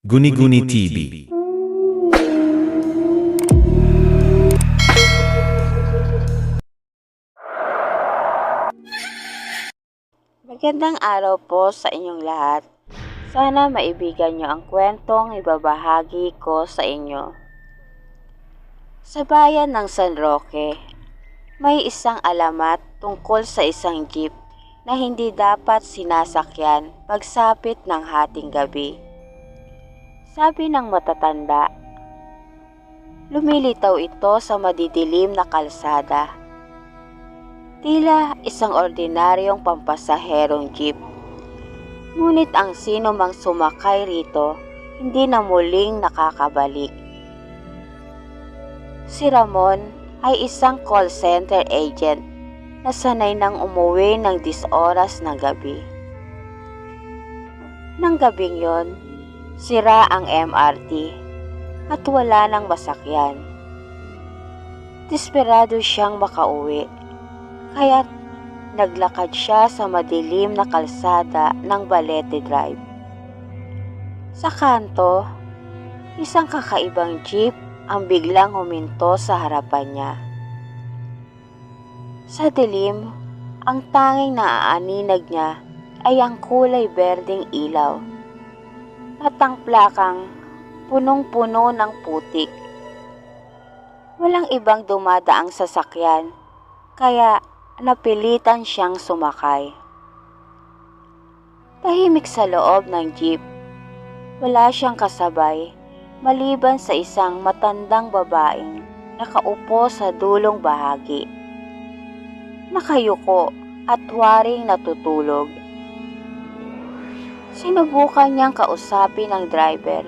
Guni-Guni TV. Magandang araw po sa inyong lahat. Sana maibigan niyo ang kwentong ibabahagi ko sa inyo. Sa bayan ng San Roque, may isang alamat tungkol sa isang jeep na hindi dapat sinasakyan pagsapit ng hating gabi. Sabi ng matatanda, lumilitaw ito sa madidilim na kalsada Tila isang ordinaryong pampasaherong jeep. Ngunit ang sino mang sumakay rito, hindi na muling nakakabalik. Si Ramon ay isang call center agent na sanay nang umuwi ng 10 oras ng gabi. Nang gabing yon, sira ang MRT at wala nang masakyan. Desperado siyang makauwi kaya naglakad siya sa madilim na kalsada ng Balete Drive. Sa kanto, isang kakaibang jeep ang biglang huminto sa harapan niya. Sa dilim, ang tanging naaaninag niya ay ang kulay berdeng ilaw at ang plakang punong-puno ng putik. Walang ibang dumadaang sasakyan, kaya napilitan siyang sumakay. Tahimik sa loob ng jeep. Wala siyang kasabay maliban sa isang matandang babaeng nakaupo sa dulong bahagi. Nakayuko at waring natutulog. Sinubukan niyang kausapin ang driver,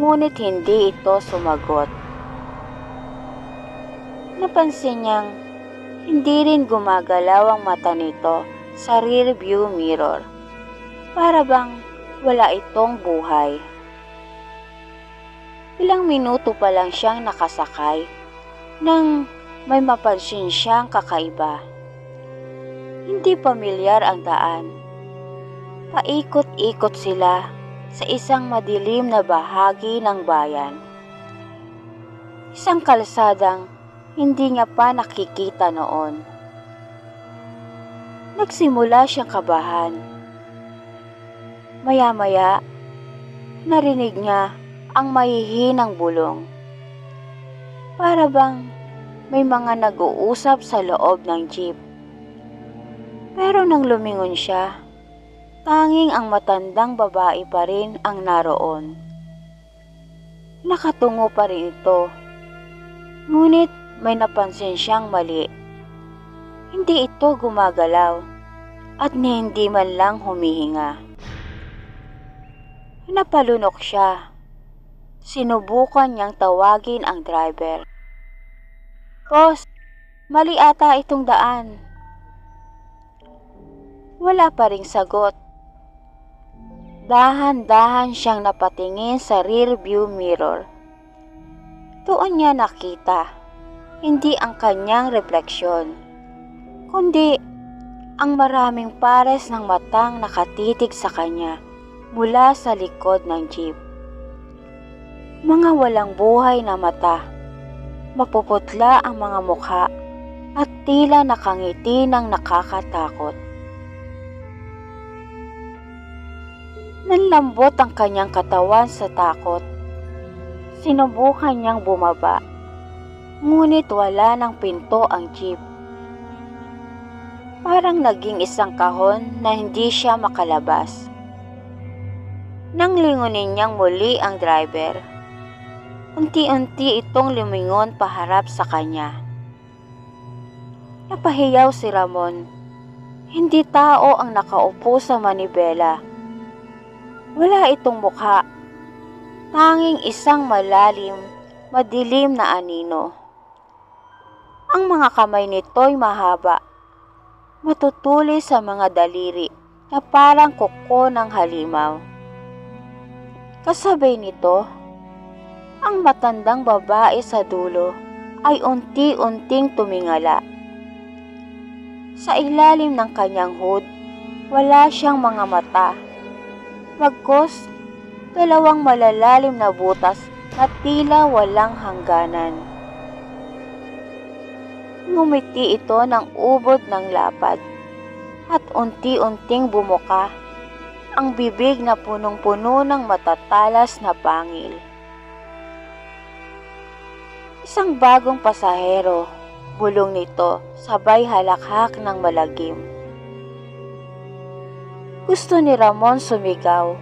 ngunit hindi ito sumagot. Napansin niyang hindi rin gumagalaw ang mata nito sa rear view mirror. Para bang wala itong buhay. Ilang minuto pa lang siyang nakasakay nang may mapansin siyang kakaiba. Hindi pamilyar ang daan. Paikot-ikot sila sa isang madilim na bahagi ng bayan. Isang kalsadang hindi niya pa nakikita noon. Nagsimula siyang kabahan. Maya-maya, narinig niya ang mahihinang bulong. Para bang may mga nag-uusap sa loob ng jeep. Pero nang lumingon siya, tanging ang matandang babae pa rin ang naroon. Nakatungo pa rin ito. Ngunit may napansin siyang mali. Hindi ito gumagalaw at ni hindi man lang humihinga. Napalunok siya. Sinubukan niyang tawagin ang driver. Boss, mali ata itong daan. Wala pa ring sagot. Dahan-dahan siyang napatingin sa rear view mirror. Doon niya nakita hindi ang kanyang refleksyon, kundi ang maraming pares ng matang nakatitig sa kanya mula sa likod ng jeep. Mga walang buhay na mata, mapuputla ang mga mukha at tila nakangiti ng nakakatakot. Nanlambot ang kanyang katawan sa takot. Sinubukan niyang bumaba ngunit wala ng pinto ang jeep. Parang naging isang kahon na hindi siya makalabas. Nang lingunin niyang muli ang driver, unti-unti itong lumingon paharap sa kanya. Napahiyaw si Ramon. Hindi tao ang nakaupo sa manibela. Wala itong mukha. Tanging isang malalim, madilim na anino. Ang mga kamay nito'y mahaba, matutulis sa mga daliri na parang kuko ng halimaw. Kasabay nito, ang matandang babae sa dulo ay unti-unting tumingala. Sa ilalim ng kanyang hood, wala siyang mga mata. Magkos, dalawang malalalim na butas na tila walang hangganan. Ngumiti ito ng ubod ng lapad at unti-unting bumuka ang bibig na punong-puno ng matatalas na pangil. Isang bagong pasahero, bulong nito sabay halakhak ng malagim. Gusto ni Ramon sumigaw,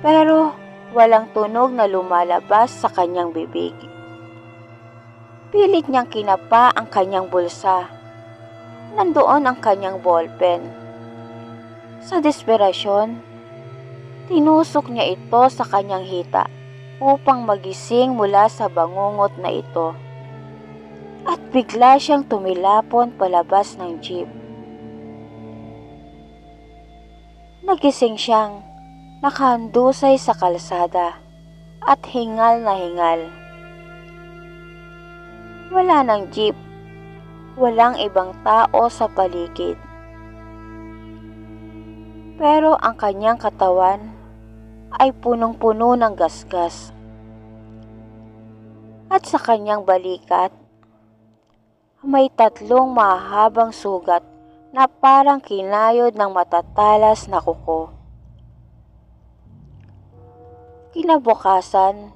pero walang tunog na lumalabas sa kanyang bibig. Pilit niyang kinapa ang kanyang bulsa. Nandoon ang kanyang ballpen. Sa desperasyon, tinusok niya ito sa kanyang hita upang magising mula sa bangungot na ito. At bigla siyang tumilapon palabas ng jeep. Nagising siyang nakahandusay sa kalsada at hingal na hingal. Wala ng jeep, walang ibang tao sa paligid. Pero ang kanyang katawan ay punong-puno ng gasgas. At sa kanyang balikat, may tatlong mahabang sugat na parang kinayod ng matatalas na kuko. Kinabukasan,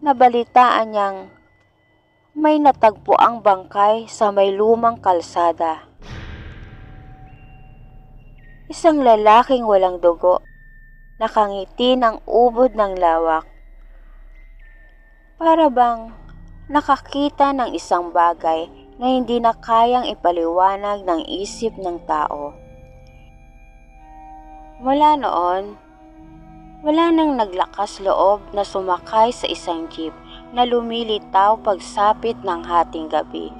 nabalitaan niyang may natagpo ang bangkay sa may lumang kalsada. Isang lalaking walang dugo, nakangiti ng ubod ng lawak. Para bang nakakita ng isang bagay na hindi na kayang ipaliwanag ng isip ng tao. Mula noon, wala nang naglakas loob na sumakay sa isang jeep na lumilitaw pagsapit ng hating gabi.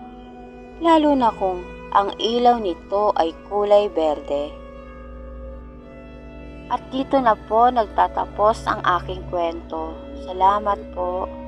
Lalo na kung ang ilaw nito ay kulay berde. At dito na po nagtatapos ang aking kwento. Salamat po.